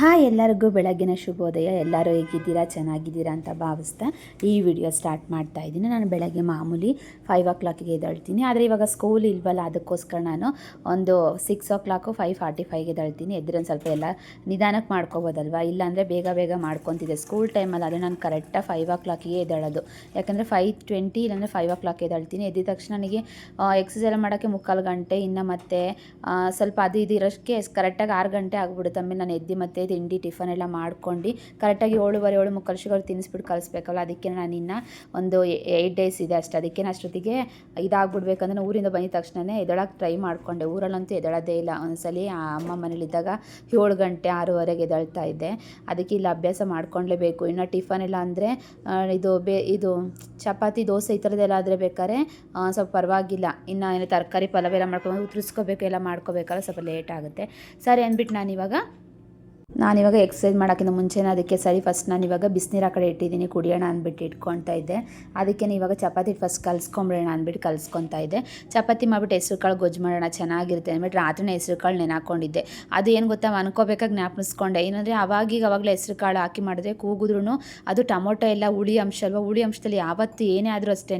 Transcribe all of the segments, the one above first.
Hi ಎಲ್ಲರಿಗೂ ಬೆಳಗ್ಗಿನ ಶುಭೋದಯ. ಎಲ್ಲರೂ ಹೇಗಿದ್ದೀರಾ? ಚೆನ್ನಾಗಿದ್ದೀರಾ ಅಂತ ಭಾವಿಸ್ತಾ ಈ ವಿಡಿಯೋ ಸ್ಟಾರ್ಟ್ ಮಾಡ್ತಾ ಇದ್ದೀನಿ. ನಾನು ಬೆಳಗ್ಗೆ ಮಾಮೂಲಿ ಫೈವ್ ಓ ಕ್ಲಾಕಿಗೆ ಎದ್ದೇಳ್ತೀನಿ. ಆದರೆ ಇವಾಗ ಸ್ಕೂಲ್ ಇಲ್ವಲ್ಲ, ಅದಕ್ಕೋಸ್ಕರ ನಾನು ಒಂದು six o'clock five forty ಫೈವ್ಗೆ ಎದ್ದೇಳ್ತೀನಿ. ಎದ್ರೊಂದು ಸ್ವಲ್ಪ ಎಲ್ಲ ನಿಧಾನಕ್ಕೆ ಮಾಡ್ಕೋಬೋದಲ್ವಾ? ಇಲ್ಲಾಂದರೆ ಬೇಗ ಬೇಗ ಮಾಡ್ಕೊತಿದ್ದೆ. ಸ್ಕೂಲ್ ಟೈಮಲ್ಲಿ ಆದರೆ ನಾನು ಕರೆಕ್ಟಾಗಿ ಫೈವ್ ಓ ಕ್ಲಾಕಿಗೆ ಎದ್ದೇಳೋದು. ಯಾಕಂದರೆ ಫೈವ್ ಟ್ವೆಂಟಿ ಇಲ್ಲಾಂದರೆ ಫೈವ್ ಓ ಕ್ಲಾಕ್ ಎದ್ದೇಳ್ತೀನಿ. ಎದ್ದಿದ ತಕ್ಷಣ ನನಗೆ ಎಕ್ಸಸೈಸ್ ಎಲ್ಲ ಮಾಡೋಕ್ಕೆ ಮುಕ್ಕಾಲು ಗಂಟೆ, ಇನ್ನು ಮತ್ತೆ ಸ್ವಲ್ಪ ಅದು ಇದು ಇರೋಕ್ಕೆ ಕರೆಕ್ಟಾಗಿ ಆರು ಗಂಟೆ ಆಗಿಬಿಡುತ್ತೆ. ಆಮೇಲೆ ನಾನು ಎದ್ದು ಮತ್ತೆ ತಿಂಡಿ, ಟಿಫನ್ ಎಲ್ಲ ಮಾಡ್ಕೊಂಡು ಕರೆಕ್ಟಾಗಿ ಏಳುವರೆ, ಏಳು ಮುಕ್ಕಾಲು ಶುಗರ್ ತಿನ್ನಿಸ್ಬಿಟ್ಟು ಕಳಿಸ್ಬೇಕಲ್ಲ, ಅದಕ್ಕೆ ನಾನು ಇನ್ನು ಒಂದು ಏಯ್ಟ್ ಡೇಸ್ ಇದೆ ಅಷ್ಟೇ. ಅದಕ್ಕೆ ನಾನು ಅಷ್ಟೊತ್ತಿಗೆ ಇದಾಗ್ಬಿಡ್ಬೇಕಂದ್ರೆ ನಾನು ಊರಿಂದ ಬಂದ ತಕ್ಷಣವೇ ಎದೊಳಕ್ಕೆ ಟ್ರೈ ಮಾಡಿಕೊಂಡೆ. ಊರಲ್ಲಂತೂ ಎದಳದೇ ಇಲ್ಲ. ಒಂದ್ಸಲಿ ಆ ಅಮ್ಮ ಮನೇಲಿದ್ದಾಗ ಏಳು ಗಂಟೆ, ಆರೂವರೆಗೆ ಎದಳ್ತಾ ಇದ್ದೆ. ಅದಕ್ಕೆ ಇಲ್ಲಿ ಅಭ್ಯಾಸ ಮಾಡ್ಕೊಳ್ಲೇಬೇಕು. ಇನ್ನು ಟಿಫನ್ ಎಲ್ಲ ಅಂದರೆ ಇದು ಬೇ, ಇದು ಚಪಾತಿ, ದೋಸೆ ಈ ಥರದ್ದೆಲ್ಲ ಆದರೆ ಬೇಕಾದ್ರೆ ಸ್ವಲ್ಪ ಪರವಾಗಿಲ್ಲ. ಇನ್ನು ಏನು ತರಕಾರಿ ಪಲಾವ್ ಎಲ್ಲ ಮಾಡ್ಕೊಂಡು ಉತ್ತರಿಸ್ಕೋಬೇಕು ಎಲ್ಲ ಮಾಡ್ಕೋಬೇಕಲ್ಲ ಸ್ವಲ್ಪ ಲೇಟ್ ಆಗುತ್ತೆ. ಸರಿ ಅಂದ್ಬಿಟ್ಟು ನಾನಿವಾಗ ನಾನಿವಾಗ ಎಕ್ಸಸೈಸ್ ಮಾಡೋಕ್ಕಿಂತ ಮುಂಚೆನೇ ಅದಕ್ಕೆ ಸರಿ ಫಸ್ಟ್ ನಾನು ಇವಾಗ ಬಿಸಿನೀರು ಆ ಕಡೆ ಇಟ್ಟಿದ್ದೀನಿ, ಕುಡಿಯೋಣ ಅಂದ್ಬಿಟ್ಟು ಇಟ್ಕೊತಾ ಇದ್ದೆ. ಅದಕ್ಕೆ ಇವಾಗ ಚಪಾತಿ ಫಸ್ಟ್ ಕಲ್ಸ್ಕೊಂಬಿಡೋಣ ಅಂದ್ಬಿಟ್ಟು ಕಲ್ಸ್ಕೊತಾ ಇದ್ದೆ. ಚಪಾತಿ ಮಾಡಿಬಿಟ್ಟು ಹೆಸ್ರು ಕಾಳು ಗೊಜ್ಜು ಮಾಡೋಣ, ಚೆನ್ನಾಗಿರುತ್ತೆ ಅಂದ್ಬಿಟ್ಟು ರಾತ್ರಿನೇ ಹೆಸ್ರು ಕಾಳು ನೆನಾಕೊಂಡಿದ್ದೆ. ಅದು ಏನು ಗೊತ್ತಾ ಅನ್ಕೋಬೇಕಾಗಿ ಜ್ಞಾಪನಿಸ್ಕೊಂಡೆ ಏನಂದರೆ ಅವಾಗೀಗ ಅವಾಗಲೇ ಹೆಸ್ರು ಕಾಳು ಹಾಕಿ ಮಾಡಿದ್ರೆ ಕೂಗಿದ್ರೂ ಅದು ಟೊಮೊಟೊ ಎಲ್ಲ ಹುಳಿ ಅಂಶ ಅಲ್ವಾ, ಹುಳಿ ಅಂಶದಲ್ಲಿ ಯಾವತ್ತು ಏನೇ ಆದರೂ ಅಷ್ಟೇ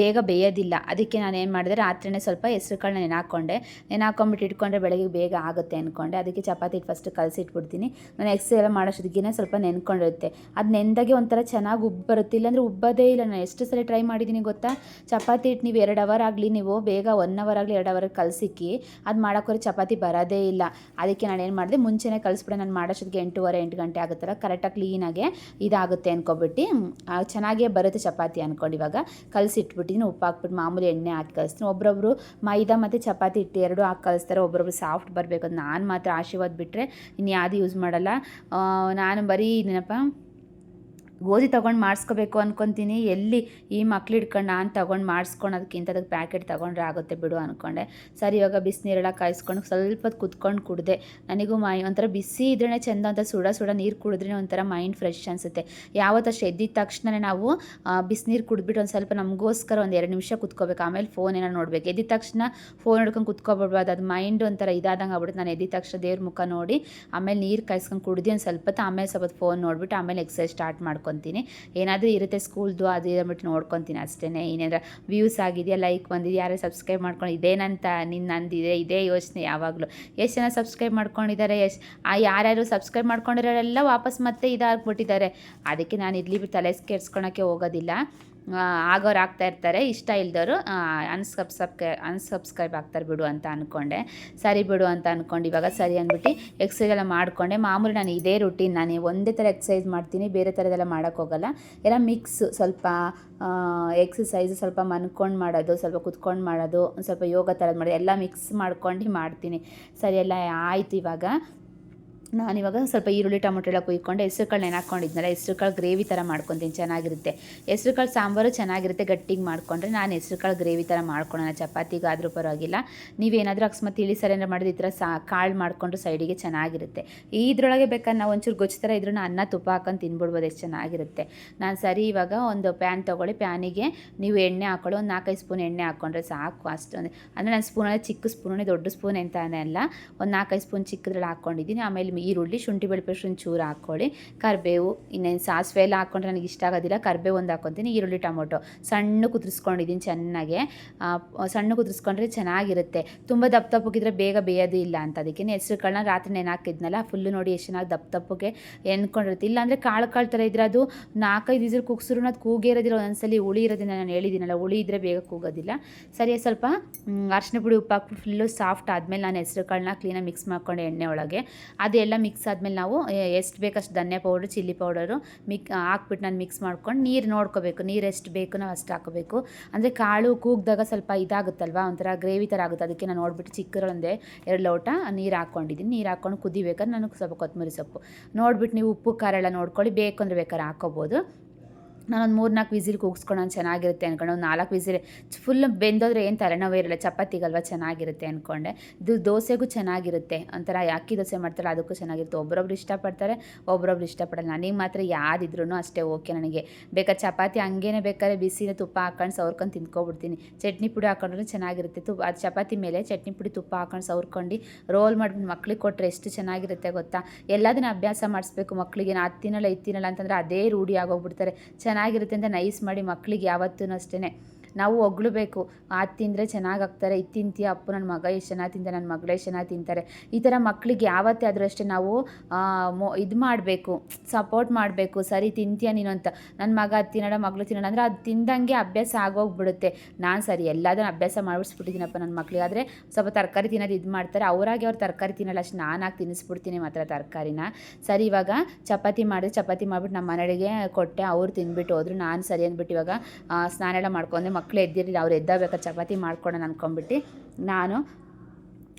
ಬೇಗ ಬೇಯೋದಿಲ್ಲ. ಅದಕ್ಕೆ ನಾನು ಏನು ಮಾಡಿದೆ, ರಾತ್ರಿನೇ ಸ್ವಲ್ಪ ಹೆಸ್ರು ಕಾಳನ್ನ ನೆನಾಕೊಂಡೆ. ನೆನಾಕೊಂಬಿಟ್ಟು ಇಟ್ಕೊಂಡ್ರೆ ಬೆಳಗ್ಗೆ ಬೇಗ ಆಗುತ್ತೆ ಅಂದ್ಕೊಂಡೆ ಅದಕ್ಕೆ ಚಪಾತಿ ಫಸ್ಟ್ ಕಲಸಿಟ್ಬಿಡ್ತೀನಿ. ನಾನು ಎಕ್ಸೈಸ್ ಎಲ್ಲ ಮಾಡೋಷ್ಟೊತ್ತಿಗೆ ಸ್ವಲ್ಪ ನೆನ್ಕೊಂಡಿರುತ್ತೆ. ಅದು ನೆಂದಾಗೆ ಒಂಥರ ಚೆನ್ನಾಗಿ ಉಬ್ಬು ಬರುತ್ತೆ. ಇಲ್ಲಾಂದರೆ ಉಬ್ಬದೇ ಇಲ್ಲ ನಾನು. ಎಷ್ಟು ಸಲ ಟ್ರೈ ಮಾಡಿದ್ದೀನಿ ಗೊತ್ತಾ? ಚಪಾತಿ ಹಿಟ್ಟು ನೀವು ಎರಡು ಅವರ್ ಆಗಲಿ ನೀವು ಬೇಗ ಒನ್ ಅವರ್ ಆಗಲಿ ಎರಡು ಅವರ್ ಕಲಸಿಕ್ಕಿ ಅದು ಮಾಡೋಕ್ಕೋರೆ ಚಪಾತಿ ಬರೋದೇ ಇಲ್ಲ. ಅದಕ್ಕೆ ನಾನು ಏನು ಮಾಡಿದೆ, ಮುಂಚೆನೇ ಕಲಿಸ್ಬಿಡೆ. ನಾನು ಮಾಡೋಷ್ಟೊತ್ತಿಗೆ ಎಂಟೂವರೆ, ಎಂಟು ಗಂಟೆ ಆಗುತ್ತಲ್ಲ. ಕರೆಕ್ಟಾಗಿ ಕ್ಲೀನಾಗೆ ಇದಾಗುತ್ತೆ ಅನ್ಕೊಬಿಟ್ಟು ಚೆನ್ನಾಗೇ ಬರುತ್ತೆ ಚಪಾತಿ ಅಂದ್ಕೊಂಡು ಇವಾಗ. ಕಲಸಿಟ್ಬಿಟ್ಟಿದ್ದೀನಿ ಉಪ್ಪು ಹಾಕ್ಬಿಟ್ಟು ಮಾಮೂಲಿ ಎಣ್ಣೆ ಹಾಕಿ ಕಲಿಸ್ತೀನಿ. ಒಬ್ಬೊಬ್ರು ಮೈದಾ ಮತ್ತು ಚಪಾತಿ ಹಿಟ್ಟು ಎರಡು ಹಾಕಿ ಕಲಿಸ್ತಾರೆ. ಒಬ್ಬೊಬ್ರು ಸಾಫ್ಟ್ ಬರಬೇಕು ಅದು ನಾನು ಮಾತ್ರ ಆಶೀರ್ವಾದ ಬಿಟ್ಟರೆ ಇನ್ನು ಯಾವುದು ಯೂಸ್ ಮಾಡಲ್ಲ. ನಾನು ಬರೀ ಏನಪ್ಪ ಗೋಧಿ ತೊಗೊಂಡು ಮಾಡಿಸ್ಕೋಬೇಕು ಅಂದ್ಕೊತೀನಿ ಎಲ್ಲಿ ಈ ಮಕ್ಳು ಹಿಡ್ಕೊಂಡು ನಾನು ತೊಗೊಂಡು ಮಾಡಿಸ್ಕೊಳೋದಕ್ಕಿಂತ ಅದಕ್ಕೆ ಪ್ಯಾಕೆಟ್ ತೊಗೊಂಡ್ರೆ ಆಗುತ್ತೆ ಬಿಡು ಅಂದ್ಕೊಂಡೆ ಸರಿ, ಇವಾಗ ಬಿಸಿನೀರೆಲ್ಲ ಕಾಯಿಸ್ಕೊಂಡು ಸ್ವಲ್ಪ ಕುತ್ಕೊಂಡು ಕುಡಿದೆ. ನನಗೂ ಮೈ ಒಂಥರ ಬಿಸಿ ಇದ್ರೆ ಚೆಂದ ಅಂತ ಸುಡ ಸುಡ ನೀರು ಕುಡಿದ್ರೆ ಒಂಥರ ಮೈಂಡ್ ಫ್ರೆಶ್ ಅನಿಸುತ್ತೆ. ಯಾವತ್ತಷ್ಟು ಎದ್ದಿದ ತಕ್ಷಣ ನಾವು ಬಿಸಿನೀರು ಕುಡಿದ್ಬಿಟ್ಟು ಒಂದು ಸ್ವಲ್ಪ ನಮಗೋಸ್ಕರ ಒಂದು ಎರಡು ನಿಮಿಷ ಕುತ್ಕೋಬೇಕು. ಆಮೇಲೆ ಫೋನ್ ಏನೋ ನೋಡ್ಬೇಕು. ಎದ್ದಿದ ತಕ್ಷಣ ಫೋನ್ ಹಿಡ್ಕೊಂಡು ಕುತ್ಕೊಬಿಡ್ಬಾರ್ದು ಅದು ಮೈಂಡ್ ಒಂಥರ ಇದಾದಂಗೆ ಆಗ್ಬಿಡುತ್ತೆ. ನಾನು ಎದ್ದಿದ ತಕ್ಷಣ ದೇವ್ರ ಮುಖ ನೋಡಿ, ಆಮೇಲೆ ನೀರು ಕಾಯಿಸ್ಕೊಂಡು ಕುಡ್ದು ಒಂದು ಸ್ವಲ್ಪ ಆಮೇಲೆ ಸ್ವಲ್ಪ ಫೋನ್ ನೋಡ್ಬಿಟ್ಟು, ಆಮೇಲೆ ಎಕ್ಸಸೈಸ್ ಸ್ಟಾರ್ಟ್ ಮಾಡ್ಕೊತೀನಿ ಏನಾದರೂ ಇರುತ್ತೆ ಸ್ಕೂಲ್ದು ಅದು ಇದ್ಬಿಟ್ಟು ನೋಡ್ಕೊತೀನಿ ಅಷ್ಟೇ ಏನಾದ್ರು ವ್ಯೂಸ್ ಆಗಿದೆಯಾ ಲೈಕ್ ಬಂದಿದೆ ಯಾರೇ ಸಬ್ಸ್ಕ್ರೈಬ್ ಮಾಡ್ಕೊಂಡು ಇದೇನಂತ ನಿನ್ನ ನಂದಿದೆ, ಇದೇ ಯೋಚನೆ ಯಾವಾಗಲೂ. ಎಷ್ಟು ಜನ ಸಬ್ಸ್ಕ್ರೈಬ್ ಮಾಡ್ಕೊಂಡಿದ್ದಾರೆ, ಎಷ್ಟು ಯಾರ್ಯಾರು ಸಬ್ಸ್ಕ್ರೈಬ್ ಮಾಡ್ಕೊಂಡಿರೋರೆಲ್ಲ ವಾಪಸ್ ಮತ್ತೆ ಇದಾಗ್ಬಿಟ್ಟಿದ್ದಾರೆ. ಅದಕ್ಕೆ ನಾನು ಬಿಟ್ಟು ತಲೆ ಕೆಡ್ಸ್ಕೊಳಕ್ಕೆ ಹೋಗೋದಿಲ್ಲ. ಆಗೋರು ಆಗ್ತಾ ಇರ್ತಾರೆ, ಇಷ್ಟ ಇಲ್ದವರು ಅನ್ಸಬ್ಸ್ಕ್ರೈಬ್ ಅನ್ಸಬ್ಸ್ಕ್ರೈಬ್ ಆಗ್ತಾರೆ ಬಿಡು ಅಂತ ಅಂದ್ಕೊಂಡೆ ಸರಿ ಬಿಡು ಅಂತ ಅಂದ್ಕೊಂಡು ಇವಾಗ ಸರಿ ಅಂದ್ಬಿಟ್ಟು ಎಕ್ಸಸೈಸ್ ಎಲ್ಲ ಮಾಡಿಕೊಂಡೆ. ಮಾಮೂಲಿ ನಾನು ಇದೇ ರೂಟೀನ್ ನಾನು ಒಂದೇ ಥರ ಎಕ್ಸಸೈಸ್ ಮಾಡ್ತೀನಿ, ಬೇರೆ ಥರದೆಲ್ಲ ಮಾಡೋಕ್ಕೋಗಲ್ಲ ಎಲ್ಲ ಮಿಕ್ಸ್ ಸ್ವಲ್ಪ ಎಕ್ಸಸೈಸ್ ಸ್ವಲ್ಪ ಮನ್ಕೊಂಡು ಮಾಡೋದು, ಸ್ವಲ್ಪ ಕುತ್ಕೊಂಡು ಮಾಡೋದು, ಸ್ವಲ್ಪ ಯೋಗ ಥರದ್ದು ಮಾಡೋದು, ಎಲ್ಲ ಮಿಕ್ಸ್ ಮಾಡ್ಕೊಂಡು ಮಾಡ್ತೀನಿ. ಸರಿ ಎಲ್ಲ ಆಯ್ತು ಇವಾಗ. ನಾನಿವಾಗ ಸ್ವಲ್ಪ ಈರುಳ್ಳಿ ಟೊಮೊಟೊ ಎಲ್ಲ ಕುಯ್ಕೊಂಡು ಹೆಸ್ರು ಕಾಳು ನೆನಾಕೊಂಡಿದ್ನಲ್ಲ ಹೆಸ್ರು ಕಾಳು ಗ್ರೇವಿ ಥರ ಮಾಡ್ಕೊತೀನಿ, ಚೆನ್ನಾಗಿರುತ್ತೆ. ಹೆಸ್ರು ಕಾಳು ಸಾಂಬಾರು ಚೆನ್ನಾಗಿರುತ್ತೆ, ಗಟ್ಟಿಗೆ ಮಾಡಿಕೊಂಡ್ರೆ ನಾನು ಹೆಸ್ರು ಕಾಳು ಗ್ರೇವಿ ಥರ ಮಾಡ್ಕೊಳೋಣ, ಚಪಾತಿಗಾದರೂ ಪರವಾಗಿಲ್ಲ. ನೀವೇನಾದರೂ ಅಕಸ್ಮಾತ್ ಇಳಿ ಏನಾರು ಮಾಡಿದ್ರೆ ಈ ಥರ ಸಾ, ಕಾಳು ಮಾಡಿಕೊಂಡು ಸೈಡಿಗೆ ಚೆನ್ನಾಗಿರುತ್ತೆ. ಇದ್ರೊಳಗೆ ಬೇಕಾದ್ರೆ ನಾವು ಒಂಚೂರು ಗೊಜ್ಜು ಥರ ಇದ್ರೂ ಅನ್ನ ತುಪ್ಪ ಹಾಕೊಂಡು ತಿನ್ಬಿಡ್ಬೋದು, ಎಷ್ಟು ಚೆನ್ನಾಗಿರುತ್ತೆ. ನಾನು ಸರಿ ಇವಾಗ ಒಂದು ಪ್ಯಾನ್ ತೊಗೊಳ್ಳಿ, ಪ್ಯಾನಿಗೆ ನೀವು ಎಣ್ಣೆ ಹಾಕೊಳ್ಳಿ, ಒಂದು ನಾಲ್ಕೈದು ಸ್ಪೂನ್ ಎಣ್ಣೆ ಹಾಕ್ಕೊಂಡ್ರೆ ಸಾಕು ಅಷ್ಟು ಅಂದರೆ ನಾನು ಸ್ಪೂನಲ್ಲಿ ಚಿಕ್ಕ ಸ್ಪೂನೇ, ದೊಡ್ಡ ಸ್ಪೂನ್ ಅಂತಾನೆ ಅಲ್ಲ, ಒಂದು ನಾಲ್ಕೈದು ಸ್ಪೂನ್ ಚಿಕ್ಕದ್ರಲ್ಲಿ ಹಾಕ್ಕೊಂಡಿದ್ದೀನಿ ಆಮೇಲೆ ಈರುಳ್ಳಿ, ಶುಂಠಿ ಬೆಳ್ಳಿ ಪೇಸ್ಟ್ ಚೂರು ಹಾಕ್ಕೊಳ್ಳಿ. ಕರಿಬೇವು, ಇನ್ನೇನು ಸಾಸಿವೆ ಎಲ್ಲ ಹಾಕ್ಕೊಂಡ್ರೆ ನನಗೆ ಇಷ್ಟ ಆಗೋದಿಲ್ಲ. ಕರಿಬೇವು ಒಂದು ಹಾಕ್ಕೊತೀನಿ, ಈರುಳ್ಳಿ, ಟೊಮೊಟೊ. ಸಣ್ಣ ಕುದಿಸ್ಕೊಂಡಿದ್ದೀನಿ ಚೆನ್ನಾಗೆ. ಸಣ್ಣ ಕುದಿಸ್ಕೊಂಡ್ರೆ ಚೆನ್ನಾಗಿರುತ್ತೆ. ತುಂಬ ದಪ್ಪ ದಪ್ಪಗಿದ್ರೆ ಬೇಗ ಬೇಯೋದು ಇಲ್ಲ ಅಂತ. ಅದಕ್ಕೆ ಹೆಸ್ರು ಕಾಳನ್ನ ರಾತ್ರಿ ನೆನಾಕಿದ್ನಲ್ಲ, ಫುಲ್ಲು ನೋಡಿ ಎಷ್ಟು ಚೆನ್ನಾಗಿ ದಪ್ಪ ದಪ್ಪಗೆ ಎಣ್ಕೊಂಡಿರುತ್ತೆ. ಇಲ್ಲಾಂದರೆ ಕಾಳು ಕಾಳು ಥರ ಇದ್ರೆ ಅದು ನಾಲ್ಕೈದು ಇದ್ರ ಕುಗ್ಸ್ರು ಅದು ಕೂಗೇ ಇರೋದಿಲ್ಲ. ಒಂದೊಂದ್ಸಲಿ ಹುಳಿ ಇರೋದನ್ನ ನಾನು ಹೇಳಿದ್ದೀನಲ್ಲ, ಹುಳಿ ಇದ್ದರೆ ಬೇಗ ಕೂಗೋದಿಲ್ಲ. ಸರಿ ಸ್ವಲ್ಪ ಅರ್ಶಿನ ಪುಡಿ ಉಪ್ಪು ಹಾಕ್ಬಿಟ್ಟು ಫುಲ್ಲು ಸಾಫ್ಟ್ ಆದಮೇಲೆ ನಾನು ಹೆಸ್ರು ಕಾಳನ್ನ ಕ್ಲೀನಾಗಿ ಮಿಕ್ಸ್ ಮಾಡ್ಕೊಂಡು ಎಣ್ಣೆ ಒಳಗೆ. ಅದೆಲ್ಲ ಮಿಕ್ಸ್ ಆದಮೇಲೆ ನಾವು ಎಷ್ಟು ಬೇಕಷ್ಟು ಧನ್ಯ ಪೌಡ್ರು ಚಿಲ್ಲಿ ಪೌಡರು ಮಿಕ್ ಹಾಕ್ಬಿಟ್ಟು ನಾನು ಮಿಕ್ಸ್ ಮಾಡ್ಕೊಂಡು ನೀರು ನೋಡ್ಕೋಬೇಕು. ನೀರು ಎಷ್ಟು ಬೇಕು ನಾವು ಅಷ್ಟು ಹಾಕೋಬೇಕು. ಅಂದರೆ ಕಾಳು ಕೂಗಿದಾಗ ಸ್ವಲ್ಪ ಇದಾಗುತ್ತಲ್ವ? ಒಂಥರ ಗ್ರೇವಿ ಥರ ಆಗುತ್ತೆ. ಅದಕ್ಕೆ ನಾನು ನೋಡ್ಬಿಟ್ಟು ಚಿಕ್ಕರೊಂದೇ ಎರಡು ಲೋಟ ನೀರು ಹಾಕ್ಕೊಂಡಿದ್ದೀನಿ ನೀರು ಹಾಕ್ಕೊಂಡು ಕುದಿಬೇಕಾದ್ರೆ ನನಗೆ ಸ್ವಲ್ಪ ಕೊತ್ತಂಬರಿ ಸೊಪ್ಪು. ನೋಡ್ಬಿಟ್ಟು ನೀವು ಉಪ್ಪು, ಖಾರ ಎಲ್ಲ ನೋಡ್ಕೊಳ್ಳಿ. ಬೇಕು ಅಂದರೆ ಬೇಕಾದ್ರೆ ಹಾಕೋಬೋದು ನಾನೊಂದು ಮೂರು ನಾಲ್ಕು ವಿಸಿಲ್ ಕೂಗಿಸ್ಕೊಂಡು ಚೆನ್ನಾಗಿರುತ್ತೆ ಅಂದ್ಕೊಂಡು ಒಂದು ನಾಲ್ಕು ವಿಸಿಲ್ ಫುಲ್ ಬೆಂದೋದ್ರೆ ಏನು ತಲೆನೋವೇ ಇರಲ್ಲ. ಚಪಾತಿಗಲ್ವ ಚೆನ್ನಾಗಿರುತ್ತೆ ಅಂದ್ಕೊಂಡೆ ಇದು ದೋಸೆಗೂ ಚೆನ್ನಾಗಿರುತ್ತೆ. ಒಂಥರ ಅಕ್ಕಿ ದೋಸೆ ಮಾಡ್ತಾರೆ ಅದಕ್ಕೂ ಚೆನ್ನಾಗಿರುತ್ತೆ. ಒಬ್ಬರೊಬ್ರು ಇಷ್ಟಪಡ್ತಾರೆ ಒಬ್ಬರೊಬ್ರು ಇಷ್ಟಪಡಲ್ಲ. ನನಗೆ ಮಾತ್ರ ಯಾವ್ದಿದ್ರೂ ಅಷ್ಟೇ ಓಕೆ ನನಗೆ. ಬೇಕಾದ್ರೆ ಚಪಾತಿ ಹಂಗೇನೆ ಬೇಕಾದ್ರೆ ಬಿಸಿನ ತುಪ್ಪ ಹಾಕೊಂಡು ಸವ್ರ್ಕೊಂಡು ತಿಂದ್ಕೊಬಿಡ್ತೀನಿ. ಚಟ್ನಿ ಪುಡಿ ಹಾಕೊಂಡ್ರೆ ಚೆನ್ನಾಗಿರುತ್ತೆ. ತುಪ್ಪ ಅದು ಚಪಾತಿ ಮೇಲೆ ಚಟ್ನಿ ಪುಡಿ ತುಪ್ಪ ಹಾಕೊಂಡು ಸವ್ರ್ಕೊಂಡು ರೋಲ್ ಮಾಡ್ಬಿಟ್ಟು ಮಕ್ಳಿಗೆ ಕೊಟ್ಟರೆ ಎಷ್ಟು ಚೆನ್ನಾಗಿರುತ್ತೆ ಗೊತ್ತಾ? ಎಲ್ಲದನ್ನ ಅಭ್ಯಾಸ ಮಾಡಿಸ್ಬೇಕು ಮಕ್ಕಳಿಗೆ ನಾ ಅದು ತಿನ್ನಲ್ಲ ತಿನ್ನಲ್ಲ ಅಂತಂದರೆ ಅದೇ ರೂಢಿ ಆಗೋಗ್ಬಿಡ್ತಾರೆ. ಚೆನ್ನಾಗಿರುತ್ತೆ ಅಂತ ನೈಸ್ ಮಾಡಿ ಮಕ್ಕಳಿಗೆ ಯಾವತ್ತೂ ಅಷ್ಟೇ ನಾವು ಹೊಗಳಬೇಕು ಅದು ತಿಂದರೆ ಚೆನ್ನಾಗಾಗ್ತಾರೆ. ಇದು ತಿಂತೀಯ ಅಪ್ಪು ನನ್ನ ಮಗ ಎಷ್ಟು ಚೆನ್ನಾಗಿ ತಿಂತಾರೆ ನನ್ನ ಮಗಳು ಎಷ್ಟು ಚೆನ್ನಾಗಿ ತಿಂತಾರೆ. ಈ ಥರ ಮಕ್ಕಳಿಗೆ ಯಾವತ್ತೇ ಆದರೂ ಅಷ್ಟೇ ನಾವು ಮೊ, ಇದು ಮಾಡಬೇಕು, ಸಪೋರ್ಟ್ ಮಾಡಬೇಕು. ಸರಿ, ತಿಂತೀಯ ನೀನು ಅಂತ. ನನ್ನ ಮಗ ಅದು ತಿನ್ನೋಣ, ಮಗಳು ತಿನ್ನೋಣ ಅಂದರೆ ಅದು ತಿಂದಂಗೆ ಅಭ್ಯಾಸ ಆಗೋಗ್ಬಿಡುತ್ತೆ. ನಾನು ಸರಿ, ಎಲ್ಲದನ್ನು ಅಭ್ಯಾಸ ಮಾಡಿಸ್ಬಿಟ್ಟಿದ್ದೀನಪ್ಪ ನನ್ನ ಮಕ್ಕಳಿಗೆ ಆದರೆ ಸ್ವಲ್ಪ ತರಕಾರಿ ತಿನ್ನೋದು ಇದು ಮಾಡ್ತಾರೆ. ಅವರಾಗಿ ಅವ್ರು ತರಕಾರಿ ತಿನ್ನೋಲ್ಲ, ಅಷ್ಟು ನಾನಾಗಿ ತಿನ್ನಿಸ್ಬಿಡ್ತೀನಿ ಮಾತ್ರ ತರಕಾರಿನ. ಸರಿ, ಇವಾಗ ಚಪಾತಿ ಮಾಡಿದೆ ಚಪಾತಿ ಮಾಡಿಬಿಟ್ಟು ನಮ್ಮ ಮನೆಗೆ ಕೊಟ್ಟೆ, ಅವ್ರು ತಿಂದ್ಬಿಟ್ಟು ಹೋದ್ರು, ನಾನು ಸರಿ ಅಂದ್ಬಿಟ್ಟು ಇವಾಗ ಸ್ನಾನ ಎಲ್ಲ ಮಾಡ್ಕೊಂಡೆ ಮಕ್ಳು ಎದ್ದಿರಲಿಲ್ಲ ಅವ್ರು ಎದ್ದಾಗಬೇಕಾದ್ರೆ ಚಪಾತಿ ಮಾಡ್ಕೊಳೋಣ ಅಂದ್ಕೊಂಬಿಟ್ಟು ನಾನು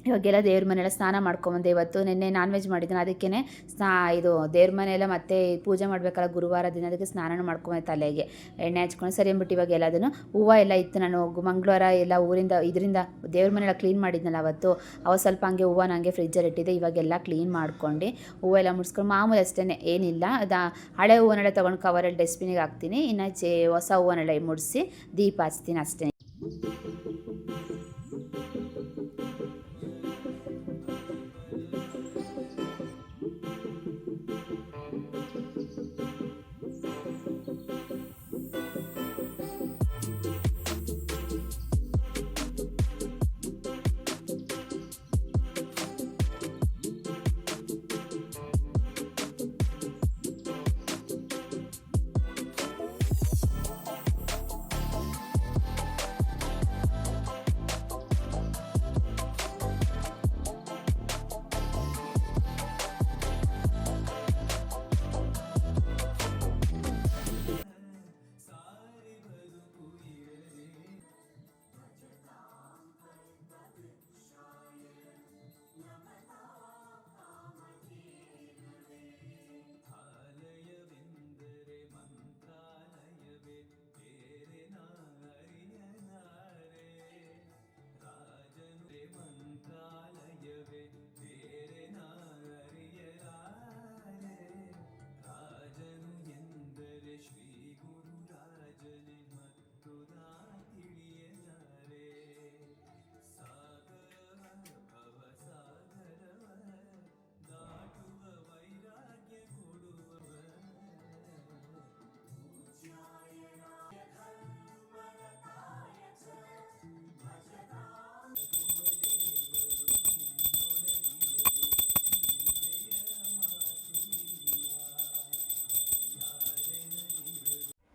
ಇವಾಗೆಲ್ಲ ದೇವ್ರ ಮನೆಯೆಲ್ಲ ಸ್ನಾನ ಮಾಡ್ಕೊಂಬಂದೆ ಇವತ್ತು. ನಿನ್ನೆ ನಾನ್ ವೆಜ್ ಮಾಡಿದ್ದೀನಿ. ಅದಕ್ಕೇ ಸ್ನಾ, ಇದು ದೇವ್ರ ಮನೆಯೆಲ್ಲ ಮತ್ತೆ ಪೂಜೆ ಮಾಡಬೇಕಲ್ಲ ಗುರುವಾರ ದಿನ, ಅದಕ್ಕೆ ಸ್ನಾನ ಮಾಡ್ಕೊಂಬಂದೆ ತಲೆಗೆ. ಎಣ್ಣೆ ಹಚ್ಕೊಂಡು ಸರಿ ಅಂದ್ಬಿಟ್ಟು ಇವಾಗ ಎಲ್ಲದನ್ನು. ಹೂವು ಎಲ್ಲ ಇತ್ತು ನಾನು ಮಂಗಳವಾರ ಎಲ್ಲ ಊರಿಂದ, ಇದರಿಂದ ದೇವ್ರ ಮನೆಯೆಲ್ಲ ಕ್ಲೀನ್ ಮಾಡಿದ್ನಲ್ಲ ಅವತ್ತು. ಅವ ಸ್ವಲ್ಪ ಹಂಗೆ ಹೂವು ನನಗೆ ಫ್ರಿಜ್ಜಲ್ಲಿ ಇಟ್ಟಿದೆ ಇವಾಗೆಲ್ಲ ಕ್ಲೀನ್ ಮಾಡ್ಕೊಂಡು ಹೂವೆಲ್ಲ ಮುಡ್ಸ್ಕೊಂಡು ಮಾಮೂಲಿ ಅಷ್ಟೇ ಏನಿಲ್ಲ. ಅದು ಹಳೆ ಹೂವನ್ನೆಲ್ಲ ತೊಗೊಂಡು ಕವರಲ್ಲಿ ಡಸ್ಟ್ಬಿನಿಗೆ ಹಾಕ್ತೀನಿ. ಇನ್ನು ಚೇ, ಹೊಸ ಹೂವನ್ನೆಲ್ಲ ಮುಡಿಸಿ ದೀಪ ಹಚ್ತೀನಿ ಅಷ್ಟೇ.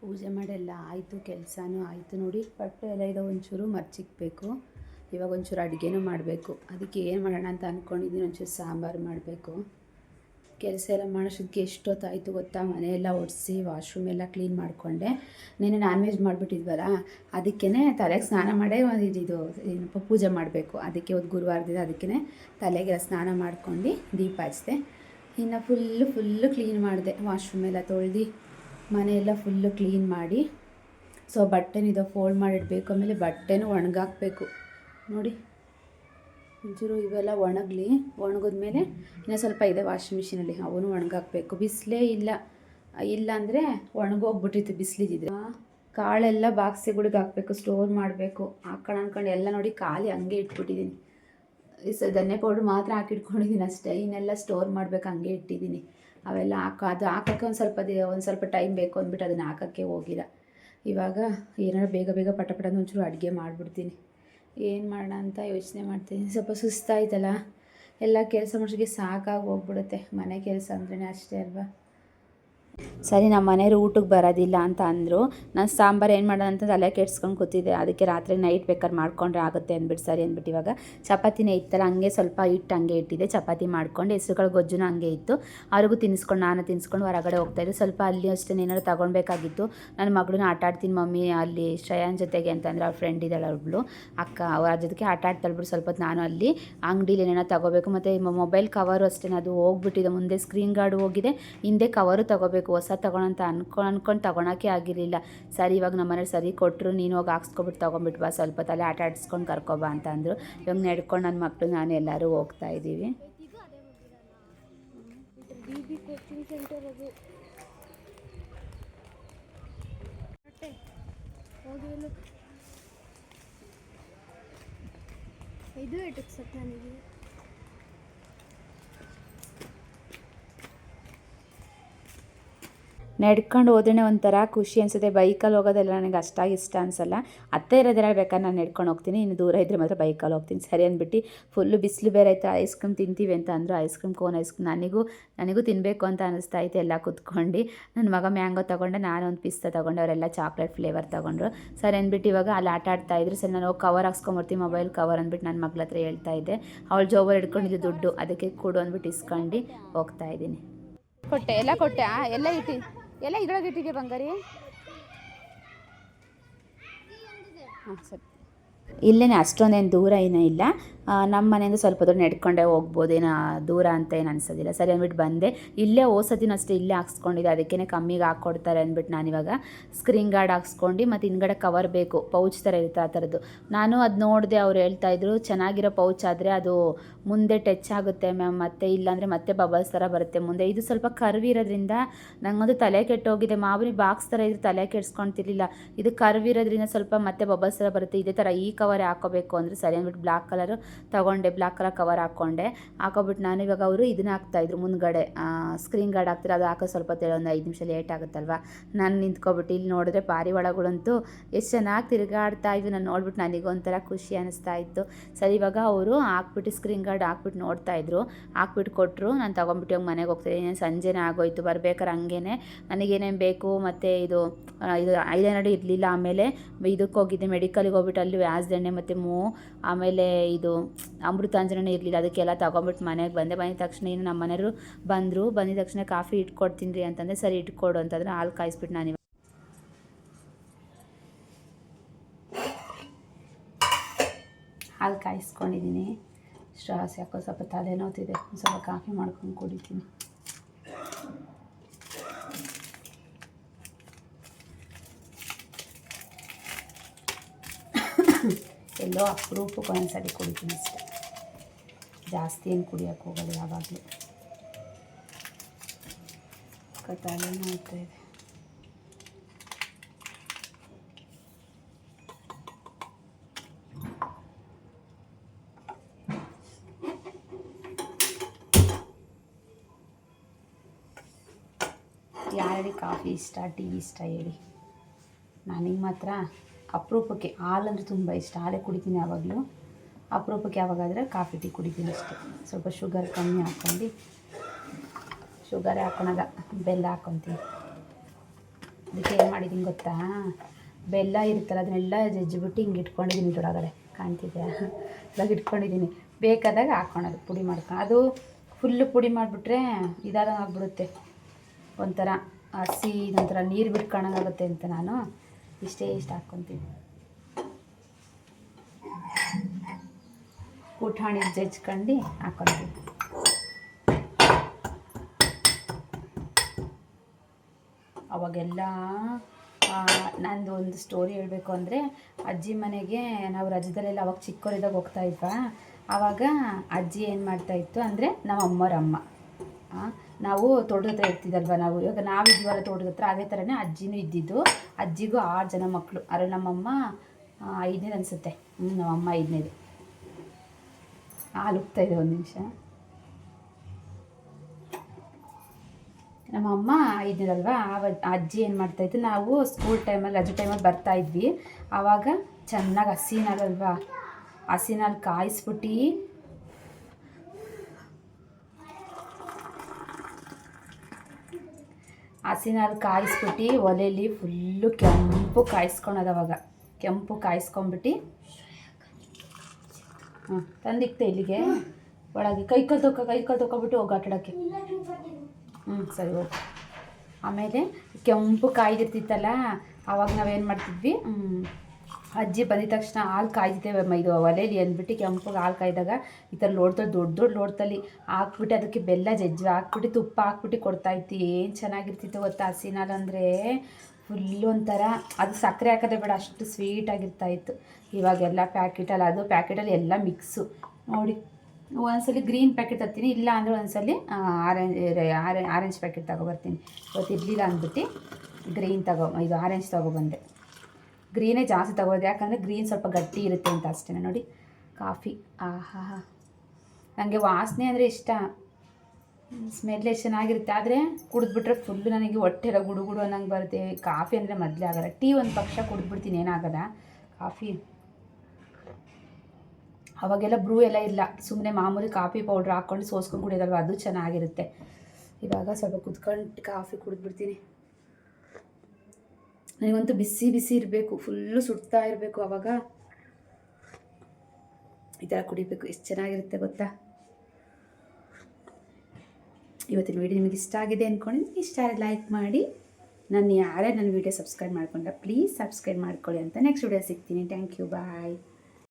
ಪೂಜೆ ಮಾಡೆಲ್ಲ, ಆಯಿತು, ಕೆಲಸನೂ ಆಯಿತು ನೋಡಿ, ಬಟ್ಟೆ ಎಲ್ಲ ಇದು, ಒಂಚೂರು ಮರ್ಚಿಕ್ಬೇಕು. ಇವಾಗ ಒಂಚೂರು ಅಡುಗೆನೂ ಮಾಡಬೇಕು. ಅದಕ್ಕೆ ಏನು ಮಾಡೋಣ ಅಂತ ಅಂದ್ಕೊಂಡಿದ್ದೀನಿ ಒಂಚೂರು ಸಾಂಬಾರು ಮಾಡಬೇಕು. ಕೆಲಸ ಎಲ್ಲ ಮಾಡೋಷ್ಟಕ್ಕೆ ಎಷ್ಟೊತ್ತಾಯಿತು ಗೊತ್ತಾ? ಮನೆಯೆಲ್ಲ ಒಡಿಸಿ, ವಾಶ್ರೂಮ್ ಎಲ್ಲ ಕ್ಲೀನ್ ಮಾಡಿಕೊಂಡೆ. ನೆನ್ನೆ ನಾನ್ ವೆಜ್ ಮಾಡಿಬಿಟ್ಟಿದ್ವಲ್ಲ ಅದಕ್ಕೇ ತಲೆಗೆ ಸ್ನಾನ ಮಾಡೇ ಒಂದು ಇದು ಏನಪ್ಪ, ಪೂಜೆ ಮಾಡಬೇಕು. ಅದಕ್ಕೆ ಒಂದು ಗುರುವಾರದಿಂದ ಅದಕ್ಕೇ ತಲೆಗೆಲ್ಲ ಸ್ನಾನ ಮಾಡ್ಕೊಂಡು ದೀಪ ಹಚ್ಚಿದೆ. ಇನ್ನು ಫುಲ್ಲು ಫುಲ್ಲು ಕ್ಲೀನ್ ಮಾಡಿದೆ. ವಾಶ್ರೂಮ್ ಎಲ್ಲ ತೊಳ್ದು ಮನೆಯೆಲ್ಲ ಫುಲ್ಲು ಕ್ಲೀನ್ ಮಾಡಿ. ಸೊ ಬಟ್ಟೆನಿದು ಫೋಲ್ಡ್ ಮಾಡಿಡಬೇಕು, ಆಮೇಲೆ ಬಟ್ಟೆನೂ ಒಣಗಾಕಬೇಕು. ನೋಡಿ, ಒಂಚೂರು ಇವೆಲ್ಲ ಒಣಗಲಿ, ಒಣಗಿದ್ಮೇಲೆ ಇನ್ನೂ ಸ್ವಲ್ಪ ಇದೆ ವಾಷಿಂಗ್ ಮಿಷಿನಲ್ಲಿ ಅವನು ಒಣಗಾಕಬೇಕು. ಬಿಸಿಲೇ ಇಲ್ಲ. ಇಲ್ಲ ಅಂದರೆ ಒಣಗೋಗ್ಬಿಟ್ಟಿತ್ತು ಬಿಸಿಲಿದ್ದಿದ್ರೆ ಕಾಳೆಲ್ಲ ಬಾಕ್ಸಿಗಳಿಗೆ ಹಾಕಬೇಕು ಸ್ಟೋರ್ ಮಾಡಬೇಕು. ಹಾಕೊಂಡು ಅಂದ್ಕೊಂಡು ಎಲ್ಲ ನೋಡಿ ಖಾಲಿ ಹಂಗೆ ಇಟ್ಬಿಟ್ಟಿದ್ದೀನಿ. ಧನ್ಯ ಪೌಡ್ರ್ ಮಾತ್ರ ಹಾಕಿಟ್ಕೊಂಡಿದ್ದೀನಿ ಅಷ್ಟೇ. ಇನ್ನೆಲ್ಲ ಸ್ಟೋರ್ ಮಾಡ್ಬೇಕು, ಹಂಗೆ ಇಟ್ಟಿದ್ದೀನಿ. ಅವೆಲ್ಲ ಹಾಕೋ, ಅದು ಹಾಕೋಕ್ಕೆ ಒಂದು ಸ್ವಲ್ಪ ದಿ, ಒಂದು ಸ್ವಲ್ಪ ಟೈಮ್ ಬೇಕು ಅಂದ್ಬಿಟ್ಟು ಅದನ್ನು ಹಾಕೋಕ್ಕೆ ಹೋಗಿಲ್ಲ. ಇವಾಗ ಏನಾರು ಬೇಗ ಬೇಗ ಪಟ ಪಟ ಒಂಚೂರು ಅಡುಗೆ ಮಾಡಿಬಿಡ್ತೀನಿ. ಏನು ಮಾಡೋಣ ಅಂತ ಯೋಚನೆ ಮಾಡ್ತೀನಿ. ಸ್ವಲ್ಪ ಸುಸ್ತಾಯ್ತಲ್ಲ? ಎಲ್ಲ ಕೆಲಸ ಮಾಡಿಸೋಕ್ಕೆ ಸಾಕಾಗಿ ಹೋಗ್ಬಿಡುತ್ತೆ. ಮನೆ ಕೆಲಸ ಅಂದ್ರೇ ಅಷ್ಟೇ ಅಲ್ವಾ? ಸರಿ, ನಮ್ಮ ಮನೆಯವ್ರು ಊಟಕ್ಕೆ ಬರೋದಿಲ್ಲ ಅಂತ ಅಂದರು. ನಾನು ಸಾಂಬಾರು ಏನು ಮಾಡೋಣ ಅಂತ ತಲೆ ಕೆಡ್ಸ್ಕೊಂಡು ಕೂತಿದ್ದೆ. ಅದಕ್ಕೆ ರಾತ್ರಿ ನೈಟ್ ಬೇಕಾದ್ರೆ ಮಾಡ್ಕೊಂಡ್ರೆ ಆಗುತ್ತೆ ಅಂದ್ಬಿಟ್ಟು, ಸರಿ ಅಂದ್ಬಿಟ್ಟು ಇವಾಗ ಚಪಾತಿನೇ ಇತ್ತಲ್ಲ, ಹಂಗೆ ಸ್ವಲ್ಪ ಹಿಟ್ಟು ಹಂಗೆ ಇಟ್ಟಿದ್ದೆ. ಚಪಾತಿ ಮಾಡ್ಕೊಂಡು ಹೆಸ್ರುಗಳು ಗೊಜ್ಜುನ ಹಂಗೆ ಇತ್ತು. ಅವ್ರಿಗೂ ತಿನ್ಸ್ಕೊಂಡು, ನಾನು ತಿನ್ಸ್ಕೊಂಡು ಹೊರಗಡೆ ಹೋಗ್ತಾಯಿದ್ದೆ ಸ್ವಲ್ಪ ಅಲ್ಲಿ ಅಷ್ಟೇ ಏನಾದ್ರು ತೊಗೊಳ್ಬೇಕಾಗಿತ್ತು. ನನ್ನ ಮಗಳನ್ನ ಆಟ ಆಡ್ತೀನಿ ಮಮ್ಮಿ, ಅಲ್ಲಿ ಶ್ರೇಯಾನ್ ಜೊತೆಗೆ ಅಂತಂದ್ರೆ ಅವ್ರ ಫ್ರೆಂಡ್ ಇದ್ದಾಳೆ ಅವಳು ಅಕ್ಕ, ಅವ್ರ ಜೊತೆಗೆ ಆಟ ಆಡ್ತಾಳ್ಬಿಟ್ಟು ಸ್ವಲ್ಪ ನಾನು ಅಲ್ಲಿ ಅಂಗಡಿಲಿ ಏನೇನೋ ತಗೋಬೇಕು. ಮತ್ತು ಮೊಬೈಲ್ ಕವರು ಅಷ್ಟೇ ಅದು ಹೋಗ್ಬಿಟ್ಟಿದೆ. ಮುಂದೆ ಸ್ಕ್ರೀನ್ ಗಾರ್ಡ್ ಹೋಗಿದೆ. ಹಿಂದೆ ಕವರು ತಗೋಬೇಕು ತೊಗೋಬೇಕು ಹೊಸ ತಗೊಳಂತ ಅನ್ಕೊ, ಅನ್ಕೊಂಡು ತಗೊಳಕ್ಕೆ ಆಗಿರಲಿಲ್ಲ. ಸರಿ, ಇವಾಗ ನಮ್ಮ ಮನೇಲಿ ಸರಿ ಕೊಟ್ಟರು ನೀನು ಹೋಗಿ ಹಾಕ್ಸ್ಕೊಬಿಟ್ಟು ತೊಗೊಂಬಿಟ್ಟು ಬಾ, ಸ್ವಲ್ಪ ತಲೆ ಆಟ ಆಡಿಸ್ಕೊಂಡು ಕರ್ಕೊಬಾ ಅಂತ ಅಂದರು. ಇವಾಗ ನಡ್ಕೊಂಡು ನನ್ನ ಮಕ್ಕಳು ನಾನು ಎಲ್ಲರೂ ಹೋಗ್ತಾ ಇದ್ದೀವಿ. ಇದು ನಡ್ಕೊಂಡು ಹೋದ್ರೆ ಒಂಥರ ಖುಷಿ ಅನಿಸುತ್ತೆ. ಬೈಕಲ್ಲಿ ಹೋಗೋದೆಲ್ಲ ನನಗೆ ಅಷ್ಟಾಗಿ ಇಷ್ಟ ಅನಿಸಲ್ಲ. ಅತ್ತೆ ಇರೋದ್ರಲ್ಲಿ ಬೇಕಾದ್ರೆ ನಾನು ನಡ್ಕೊಂಡು ಹೋಗ್ತೀನಿ. ಇನ್ನು ದೂರ ಇದ್ದರೆ ಮಾತ್ರ ಬೈಕಲ್ಲಿ ಹೋಗ್ತೀನಿ. ಸರಿ ಅಂದ್ಬಿಟ್ಟು ಫುಲ್ಲು ಬಿಸಿಲು ಬೇರೆ ಆಯಿತು ಐಸ್ ಕ್ರೀಮ್ ತಿಂತೀವಿ ಅಂತ ಅಂದರು. Ice cream cone ice cream ನನಗೂ ನನಗೂ ತಿನ್ನಬೇಕು ಅಂತ ಅನಿಸ್ತಾ ಐತೆ ಎಲ್ಲ ಕುತ್ಕೊಂಡು. ನನ್ನ ಮಗ ಮ್ಯಾಂಗೋ ತೊಗೊಂಡೆ. ನಾನು ಒಂದು ಪಿಸ್ತಾ ತೊಗೊಂಡೆ. ಅವರೆಲ್ಲ ಚಾಕ್ಲೇಟ್ ಫ್ಲೇವರ್ ತೊಗೊಂಡ್ರು. ಸರಿ ಅಂದ್ಬಿಟ್ಟು ಇವಾಗ ಅಲ್ಲಿ ಆಟ ಆಡ್ತಾ ಇದ್ರು. ಸರಿ ನಾನು ಹೋಗಿ ಕವರ್ ಹಾಕ್ಸ್ಕೊಂಬರ್ತೀನಿ ಮೊಬೈಲ್ ಕವರ್ ಅಂದ್ಬಿಟ್ಟು ನನ್ನ ಮಗಳ ಹತ್ರ ಹೇಳ್ತಾ ಇದ್ದೆ. ಅವಳು ಜೋಬರ್ ಹಿಡ್ಕೊಂಡಿದ್ದು ದುಡ್ಡು. ಅದಕ್ಕೆ ಕೊಡು ಅಂದ್ಬಿಟ್ಟು ಇಸ್ಕೊಂಡು ಹೋಗ್ತಾ ಇದ್ದೀನಿ. ಕೊಟ್ಟೆ? ಎಲ್ಲ ಕೊಟ್ಟೆ? ಎಲ್ಲ ಇಟ್ಟು ಎಲ್ಲ ಇದ್ರೊಳಗೆ ಇಟ್ಟಿದ್ಯಾ ಬಂಗಾರಿ? ಹಾಂ ಸರಿ. ಇಲ್ಲೇ ಅಷ್ಟೊಂದೇನು ದೂರ ಏನೂ ಇಲ್ಲ. ನಮ್ಮ ಮನೆಯಿಂದ ಸ್ವಲ್ಪ ದೂರ ನಡ್ಕೊಂಡೇ ಹೋಗ್ಬೋದು ಏನೋ ದೂರ ಅಂತ ಏನು ಅನ್ಸೋದಿಲ್ಲ. ಸರಿ ಅಂದ್ಬಿಟ್ಟು ಬಂದೆ. ಇಲ್ಲೇ ಓಸದಿನ ಅಷ್ಟೇ ಇಲ್ಲೇ ಹಾಕ್ಸ್ಕೊಂಡಿದ್ದೆ. ಅದಕ್ಕೇ ಕಮ್ಮಿಗೆ ಹಾಕ್ಕೊಡ್ತಾರೆ ಅಂದ್ಬಿಟ್ಟು ನಾನಿವಾಗ ಸ್ಕ್ರೀನ್ ಗಾರ್ಡ್ ಹಾಕ್ಸ್ಕೊಂಡು ಮತ್ತು ಹಿಂದ್ಗಡೆ ಕವರ್ ಬೇಕು. ಪೌಚ್ ಥರ ಇರುತ್ತೆ ಆ ಥರದ್ದು ನಾನು ಅದು ನೋಡಿದೆ ಅವ್ರು ಹೇಳ್ತಾ ಇದ್ರು, ಚೆನ್ನಾಗಿರೋ ಪೌಚ್ ಆದರೆ ಅದು ಮುಂದೆ ಟಚ್ ಆಗುತ್ತೆ ಮ್ಯಾಮ್ ಮತ್ತೆ ಇಲ್ಲಾಂದರೆ ಮತ್ತೆ ಬಬಲ್ಸ್ ಥರ ಬರುತ್ತೆ ಮುಂದೆ. ಇದು ಸ್ವಲ್ಪ ಕರ್ವಿರೋದ್ರಿಂದ ಇರೋದ್ರಿಂದ ನಂಗೊಂದು ತಲೆ ಕೆಟ್ಟೋಗಿದೆ. ಮಾಮೂಲಿ ಬಾಕ್ಸ್ ಥರ ಇದ್ರೆ ತಲೆ ಕೆಡ್ಸ್ಕೊಳ್ತಿರ್ಲಿಲ್ಲ ಇದು ಕರ್ವಿರೋದ್ರಿಂದ ಸ್ವಲ್ಪ ಮತ್ತೆ ಬಬಲ್ಸ್ ಥರ ಬರುತ್ತೆ. ಇದೇ ಥರ ಈ ಕವರ್ ಹಾಕೋಬೇಕು ಅಂದರೆ ಸರಿ ಅಂದ್ಬಿಟ್ಟು ಬ್ಲ್ಯಾಕ್ ಕಲರು ತಗೊಂಡೆ ಬ್ಲ್ಯಾಕ್ ಕಲರ್ ಕವರ್ ಹಾಕ್ಕೊಂಡೆ. ಹಾಕೋಬಿಟ್ಟು ನಾನು ಇವಾಗ ಅವರು ಇದನ್ನ ಹಾಕ್ತಾಯಿದ್ರು ಮುಂದ್ಗಡೆ. ಸ್ಕ್ರೀನ್ ಗಾರ್ಡ್ ಹಾಕ್ತಿರ, ಅದು ಹಾಕೋ ಸ್ವಲ್ಪ ಹೊತ್ತಲ್ಲಿ ಒಂದು ಐದು ನಿಮಿಷ ಲೇಟ್ ಆಗುತ್ತಲ್ವ? ನಾನು ನಿಂತ್ಕೊಬಿಟ್ಟು ಇಲ್ಲಿ ನೋಡಿದ್ರೆ ಪಾರಿವಾಳಗಳಂತೂ ಎಷ್ಟು ಚೆನ್ನಾಗಿ ತಿರುಗಾಡ್ತಾ ಇದ್ವಿ. ನಾನು ನೋಡ್ಬಿಟ್ಟು ನನಗೊಂಥರ ಖುಷಿ ಅನ್ನಿಸ್ತಾ ಇತ್ತು ಸರಿ, ಇವಾಗ ಅವರು ಹಾಕ್ಬಿಟ್ಟು ಸ್ಕ್ರೀನ್ ಗಾರ್ಡ್ ಹಾಕ್ಬಿಟ್ಟು ನೋಡ್ತಾ ಇದ್ರು ಹಾಕ್ಬಿಟ್ಟು ಕೊಟ್ಟರು ನಾನು ತೊಗೊಂಬಿಟ್ಟು ಇವಾಗ ಮನೆಗೆ ಹೋಗ್ತೀನಿ ಸಂಜೆನೇ ಆಗೋಯ್ತು ಬರ್ಬೇಕಾದ್ರೆ ಹಂಗೇನೆ. ನನಗೇನೇನು ಬೇಕು? ಮತ್ತು ಇದು ಇದು ಐಲೈನರ್ ಇರಲಿಲ್ಲ ಆಮೇಲೆ. ಇದಕ್ಕೆ ಹೋಗಿದ್ದೆ ಮೆಡಿಕಲ್ಗೆ ಹೋಗ್ಬಿಟ್ಟು ಅಲ್ಲಿ ವ್ಯಾಸ್ದೆಣ್ಣೆ ಮತ್ತು ಮೂ, ಆಮೇಲೆ ಇದು ಅಮೃತಾಂಜನೇ ಇರಲಿಲ್ಲ. ಅದಕ್ಕೆಲ್ಲ ತೊಗೊಂಬಿಟ್ಟು ಮನೆಗೆ ಬಂದೆ. ಬಂದ ತಕ್ಷಣ ಏನು ನಮ್ಮ ಮನೆಯವರು ಬಂದರು. ಬಂದಿದ ತಕ್ಷಣ ಕಾಫಿ ಇಟ್ಕೊಡ್ತೀನಿ ರೀ ಅಂತಂದರೆ ಸರಿ ಇಟ್ಕೊಡು ಅಂತಂದ್ರೆ ಹಾಲು ಕಾಯಿಸ್ಬಿಟ್ಟು ನಾನು ಹಾಲು ಕಾಯಿಸ್ಕೊಂಡಿದ್ದೀನಿ. ಸ್ಟ್ರಾಸ್ ಯಾಕೋ ಸ್ವಲ್ಪ ತಲೆನೋತಿದೆ ಸ್ವಲ್ಪ ಕಾಫಿ ಮಾಡ್ಕೊಂಡು ಕುಡಿತೀನಿ. ಎಲ್ಲೋ ಅಪರೂಪಕ್ಕೆ ಒಂದ್ಸರಿ ಕುಡಿತೀನಿ ಅಷ್ಟೆ. ಜಾಸ್ತಿ ಏನು ಕುಡಿಯೋಕ್ಕೆ ಹೋಗಲ್ಲ ಯಾವಾಗಲೂ. ತಲೆ ನೋಡ್ತಾ ಇದೆ ಯಾರಿಗೆ ಕಾಫಿ ಇಷ್ಟ, ಟೀ ಇಷ್ಟ ಹೇಳಿ. ನನಗೆ ಮಾತ್ರ ಅಪರೂಪಕ್ಕೆ ಹಾಲಂದ್ರೆ ತುಂಬ ಇಷ್ಟ. ಹಾಲೇ ಕುಡಿತೀನಿ ಯಾವಾಗಲೂ. ಅಪರೂಪಕ್ಕೆ ಯಾವಾಗಾದರೆ ಕಾಫಿ, ಟೀ ಕುಡಿತೀನಿ ಅಷ್ಟೇ. ಸ್ವಲ್ಪ ಶುಗರ್ ಕಮ್ಮಿ ಹಾಕ್ಕೊಂಡು ಶುಗರೇ ಹಾಕೊಳಲ್ಲ ಬೆಲ್ಲ ಹಾಕ್ಕೊತೀನಿ ಅದಕ್ಕೆ ಏನು ಮಾಡಿದ್ದೀನಿ ಗೊತ್ತಾ? ಬೆಲ್ಲ ಇರುತ್ತಲ್ಲ, ಅದನ್ನೆಲ್ಲ ಜಜ್ಜಿಬಿಟ್ಟು ಹಿಂಗೆ ಇಟ್ಕೊಂಡಿದ್ದೀನಿ ಇದ್ರೊಳಗಡೆ. ಕಾಣ್ತಿದ್ಯಾ? ಇವಾಗ ಇಟ್ಕೊಂಡಿದ್ದೀನಿ ಬೇಕಾದಾಗ ಹಾಕ್ಕೊಳೋದು ಪುಡಿ ಮಾಡ್ಕೊಂಡು ಅದು ಫುಲ್ಲು ಪುಡಿ ಮಾಡಿಬಿಟ್ರೆ ಇದಾದಂಗೆ ಒಂಥರ ಹಸಿ, ಒಂಥರ ನೀರು ಬಿಟ್ಕೊಳಂಗಾಗುತ್ತೆ ಅಂತ ನಾನು. ಇಷ್ಟೇ ಇಷ್ಟ ಹಾಕ್ಕೊತೀನಿ ಪುಟಾಣಿ ಜಜ್ಕೊಂಡು ಹಾಕ್ಕೊತೀನಿ ಅವಾಗೆಲ್ಲ ನಂದು ಒಂದು ಸ್ಟೋರಿ ಹೇಳಬೇಕು ಅಂದರೆ, ಅಜ್ಜಿ ಮನೆಗೆ ನಾವು ರಜದಲ್ಲೆಲ್ಲ ಅವಾಗ ಚಿಕ್ಕವರಿದ್ದಾಗ ಹೋಗ್ತಾ ಇದ್ವಾ? ಆವಾಗ ಅಜ್ಜಿ ಏನು ಮಾಡ್ತಾಯಿತ್ತು ಅಂದರೆ ನಮ್ಮ ಅಮ್ಮರಮ್ಮ ನಾವು ತೋಟದ ಹತ್ರ ಇರ್ತಿದ್ದಲ್ವ ನಾವು? ಇವಾಗ ನಾವಿದ್ವಲ್ಲ ತೋಟದ ಹತ್ರ, ಅದೇ ಥರನೇ ಅಜ್ಜಿನೂ ಇದ್ದಿದ್ದು. ಅಜ್ಜಿಗೂ ಆರು ಜನ ಮಕ್ಕಳು ಅರೆ ನಮ್ಮಮ್ಮ ಐದನೇದು ಅನಿಸುತ್ತೆ. ಹ್ಞೂ ನಮ್ಮಮ್ಮ ಐದನೇದು. ಹಾಲು ಇದೆ ಒಂದು ನಿಮಿಷ. ನಮ್ಮಮ್ಮ ಐದನೇದಲ್ವಾ? ಆವ, ಅಜ್ಜಿ ಏನು ಮಾಡ್ತಾಯಿತ್ತು ನಾವು ಸ್ಕೂಲ್ ಟೈಮಲ್ಲಿ ರಜೆ ಟೈಮಲ್ಲಿ ಬರ್ತಾ ಇದ್ವಿ. ಆವಾಗ ಚೆನ್ನಾಗಿ ಹಸಿನಲ್ವಾ ಹಸಿನಲ್ಲಿ ಕಾಯಿಸ್ಬಿಟ್ಟು ಹಸಿನಲ್ಲಿ ಕಾಯಿಸ್ಬಿಟ್ಟು ಒಲೆಯಲ್ಲಿ ಫುಲ್ಲು ಕೆಂಪು ಕಾಯಿಸ್ಕೊಳೋದು ಅವಾಗ. ಕೆಂಪು ಕಾಯಿಸ್ಕೊಂಬಿಟ್ಟು. ಹಾಂ ತಂದಿಕ್ತೆ ಇಲ್ಲಿಗೆ. ಒಳಗೆ ಕೈ ಕಾಲು ತೊಕ್ಕ ಕೈ ಕಾಲು ತೊಗೊಬಿಟ್ಟು ಹೋಗಿ ಆಟಾಡೋಕ್ಕೆ ಹ್ಞೂ ಸರಿ, ಹೋಗಿ. ಆಮೇಲೆ ಕೆಂಪು ಕಾಯ್ದಿರ್ತಿತ್ತಲ್ಲ ಆವಾಗ ನಾವೇನು ಮಾಡ್ತಿದ್ವಿ? ಅಜ್ಜಿ ಬಂದಿದ ತಕ್ಷಣ ಹಾಲು ಕಾಯ್ದಿದ್ದೇವೆ ಇದು ಒಲೆಯಲ್ಲಿ ಅಂದ್ಬಿಟ್ಟು ಕೆಂಪಗೆ ಹಾಲು ಕಾಯ್ದಾಗ ಈ ಥರ ಲೋಡ್ದಲ್ಲಿ ದೊಡ್ಡ ದೊಡ್ಡ ಲೋಡ್ದಲ್ಲಿ ಹಾಕ್ಬಿಟ್ಟು ಅದಕ್ಕೆ ಬೆಲ್ಲ ಜಜ್ಜಿ ಹಾಕ್ಬಿಟ್ಟು ತುಪ್ಪ ಹಾಕ್ಬಿಟ್ಟು ಕೊಡ್ತಾ ಇತ್ತು ಏನು ಚೆನ್ನಾಗಿರ್ತಿತ್ತು ಗೊತ್ತಾ ಹಸಿನ ಹಾಲು ಅಂದರೆ? ಫುಲ್ಲು ಒಂಥರ, ಅದು ಸಕ್ಕರೆ ಹಾಕೋದೇ ಬೇಡ, ಅಷ್ಟು ಸ್ವೀಟ್ ಆಗಿರ್ತಾ ಇತ್ತು. ಇವಾಗೆಲ್ಲ ಪ್ಯಾಕೆಟಲ್ಲಿ ಅದು ಪ್ಯಾಕೆಟಲ್ಲಿ ಎಲ್ಲ ಮಿಕ್ಸು ನೋಡಿ, ಒಂದ್ಸಲಿ ಗ್ರೀನ್ ಪ್ಯಾಕೆಟ್ ತರ್ತೀನಿ, ಇಲ್ಲ ಅಂದರೆ ಒಂದ್ಸಲಿ ಆರೆಂಜ್ ಆರೆಂಜ್ ಪ್ಯಾಕೆಟ್ ತಗೊಬರ್ತೀನಿ ಇವತ್ತು ಇರಲಿಲ್ಲ ಅಂದ್ಬಿಟ್ಟು ಗ್ರೀನ್ ತಗೋ, ಇದು ಆರೆಂಜ್ ತಗೊಬಂದೆ ಗ್ರೀನೇ ಜಾಸ್ತಿ ತಗೋದು ಯಾಕಂದರೆ ಗ್ರೀನ್ ಸ್ವಲ್ಪ ಗಟ್ಟಿ ಇರುತ್ತೆ ಅಂತ ಅಷ್ಟೇ ನೋಡಿ. ಕಾಫಿ ಆಹಾ ನನಗೆ ವಾಸನೆ ಅಂದರೆ ಇಷ್ಟ. ಸ್ಮೆಲ್ ಎಷ್ಟು ಚೆನ್ನಾಗಿರುತ್ತೆ, ಆದರೆ ಕುಡಿದ್ಬಿಟ್ರೆ ಫುಲ್ಲು ನನಗೆ ಹೊಟ್ಟೆ ಎಲ್ಲ ಗುಡು ಗುಡು ಅನ್ನಂಗೆ ಬರುತ್ತೆ. ಕಾಫಿ ಅಂದರೆ ಮೊದಲೇ ಆಗಲ್ಲ. ಟೀ ಒಂದು ಪಕ್ಷ ಕುಡಿದ್ಬಿಡ್ತೀನಿ, ಏನಾಗಲ್ಲ. ಕಾಫಿ. ಅವಾಗೆಲ್ಲ ಬ್ರೂ ಎಲ್ಲ ಇಲ್ಲ. ಸುಮ್ಮನೆ ಮಾಮೂಲಿ ಕಾಫಿ ಪೌಡ್ರ್ ಹಾಕ್ಕೊಂಡು ಸೋಸ್ಕೊಂಡು ಕುಡಿಯೋದಲ್ವ, ಅದು ಚೆನ್ನಾಗಿರುತ್ತೆ. ಇವಾಗ ಸ್ವಲ್ಪ ಕುತ್ಕೊಂಡು ಕಾಫಿ ಕುಡಿದ್ಬಿಡ್ತೀನಿ. ನನಗಂತೂ ಬಿಸಿ ಬಿಸಿ ಇರಬೇಕು, ಫುಲ್ಲು ಸುಡ್ತಾ ಇರಬೇಕು ಆವಾಗ ಈ ಥರ ಕುಡಿಬೇಕು, ಎಷ್ಟು ಚೆನ್ನಾಗಿರುತ್ತೆ ಗೊತ್ತಾ? ಇವತ್ತಿನ ವೀಡಿಯೋ ನಿಮಗೆ ಇಷ್ಟ ಆಗಿದೆ ಅಂದ್ಕೊಂಡಿದ್ದೀನಿ ಇಷ್ಟ ಆದರೆ ಲೈಕ್ ಮಾಡಿ. ನಾನು ಯಾರೇ ನನ್ನ ವೀಡಿಯೋ ಸಬ್ಸ್ಕ್ರೈಬ್ ಮಾಡ್ಕೊಂಡ ಪ್ಲೀಸ್ ಸಬ್ಸ್ಕ್ರೈಬ್ ಮಾಡ್ಕೊಳ್ಳಿ ಅಂತ ನೆಕ್ಸ್ಟ್ ವೀಡಿಯೋ ಸಿಗ್ತೀನಿ. Thank you bye